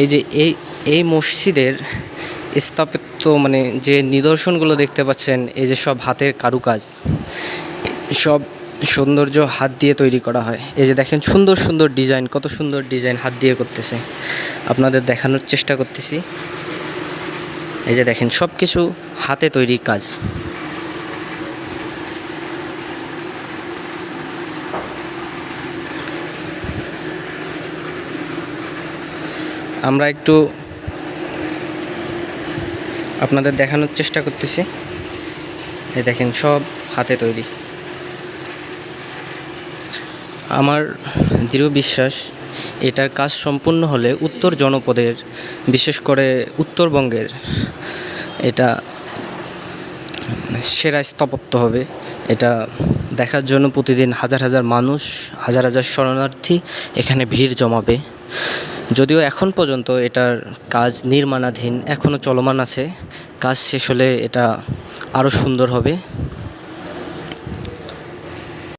এই যে এই এই মসজিদের স্থাপত্য মানে যে নিদর্শনগুলো দেখতে পাচ্ছেন, এই যে সব হাতের কারুকাজ, সব সৌন্দর্য হাত দিয়ে তৈরি করা হয়। এই যে দেখেন সুন্দর সুন্দর ডিজাইন, কত সুন্দর ডিজাইন হাত দিয়ে করতেছে। আপনাদের দেখানোর চেষ্টা করতেছি। এই যে দেখেন সব কিছু হাতে তৈরি কাজ। আমরা একটু আপনাদের দেখানোর চেষ্টা করতেছি। এই দেখেন, সব হাতে তৈরি। আমার দৃঢ় বিশ্বাস, এটার কাজ সম্পূর্ণ হলে উত্তর জনপদের, বিশেষ করে উত্তরবঙ্গের, এটা সেরা স্থাপত্য হবে। এটা দেখার জন্য প্রতিদিন হাজার হাজার মানুষ, হাজার হাজার শরণার্থী এখানে ভিড় জমাবে। যদিও এখন পর্যন্ত এটার কাজ নির্মাণাধীন এখনও চলমান আছে। কাজ শেষ হলে এটা আরও সুন্দর হবে।